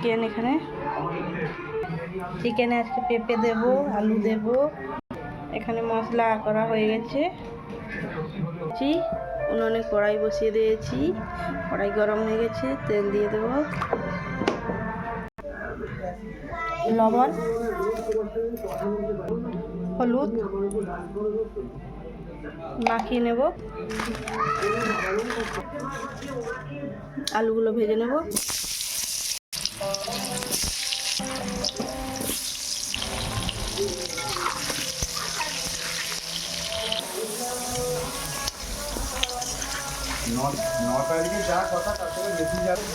Chicken এখানে। চিকেনে আজকে পেঁপে দেব, আলু দেব। এখানে মশলা করা হয়ে গেছে। উনুনে কড়াই বসিয়ে দিয়েছি। কড়াই গরম হয়ে গেছে, তেল দিয়ে দেব। লবণ। হলুদ। মাখিয়ে নেব। আলুগুলো ভেজে নেব। ন- ন তারিখে যা কথা তার থেকে বেশি যাবে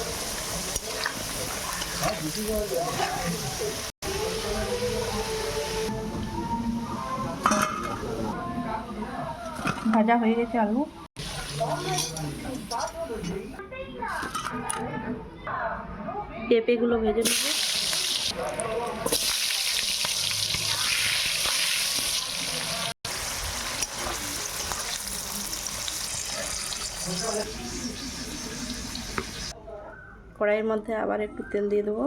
হ্যাঁ, বেশি যাবে। ভাজা হয়ে গেছে আলু পেঁপেগুলো ভেজে নেব। কড়াইয়ের মধ্যে আবার একটু তেল দিয়ে দেবো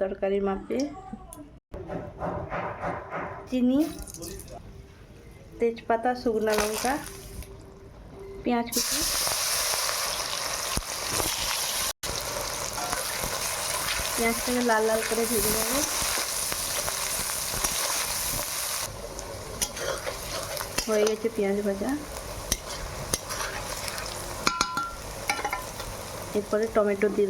তরকারি মাপে। চিনি, তেজপাতা, শুকনো লঙ্কা, পেঁয়াজ কুচি। পেঁয়াজটাকে লাল লাল করে ভেজে নেব। হয়ে গেছে পেঁয়াজ ভাজা। এরপরে টমেটো দিয়ে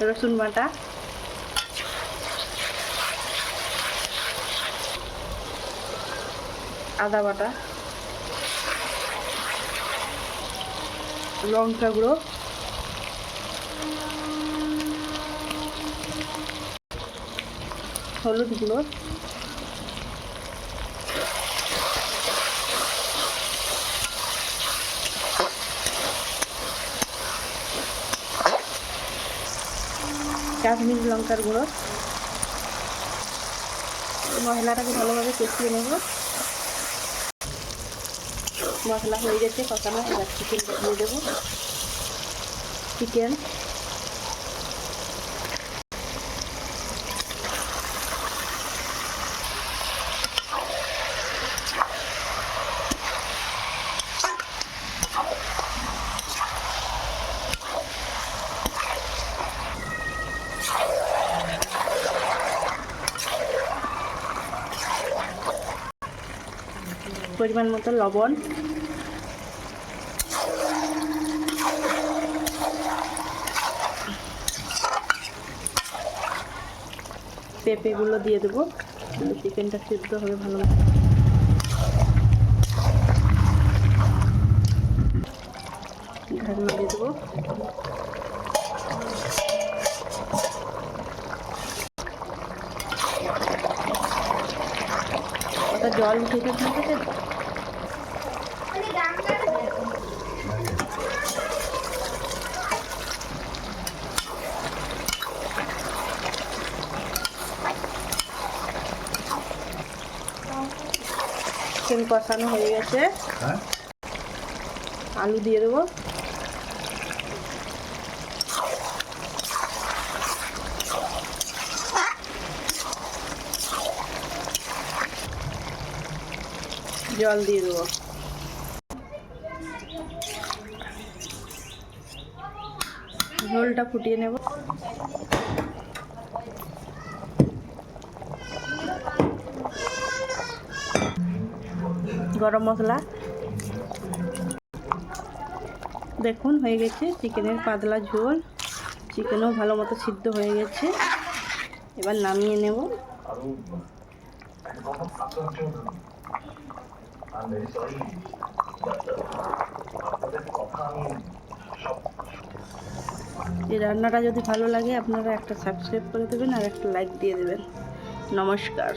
রসুন বাটা। আদা বাটা। লঙ্কা গুঁড়ো। হলুদ গুঁড়ো। কাশ্মীরি লঙ্কার গুঁড়ো। মশলাটাকে ভালোভাবে কষিয়ে নেব। মশলা হয়ে গেছে, কষানো এবার চিকেন দিয়ে দেবো। চিকেন। পরিমাণ মতো লবণ। পেঁপেগুলো দিয়ে দেবো। চিকেনটা সিদ্ধ হবে ভালো ঢাকনা দিয়ে দেবো। জল উঠেছে ঠিক আছে চিকেন কষানো হয়ে গেছে। হ্যাঁ। আলু দিয়ে দেবো। জল দিয়ে দেবো ঝোলটা ফুটিয়ে নেব। গরম মশলা। দেখুন, হয়ে গেছে চিকেনের পাতলা ঝোল। চিকেনও ভালো মতো সিদ্ধ হয়ে গেছে। এবার নামিয়ে নেব। এই রান্নাটা যদি ভালো লাগে, আপনারা একটা সাবস্ক্রাইব করে দেবেন আর একটা লাইক দিয়ে দেবেন। নমস্কার।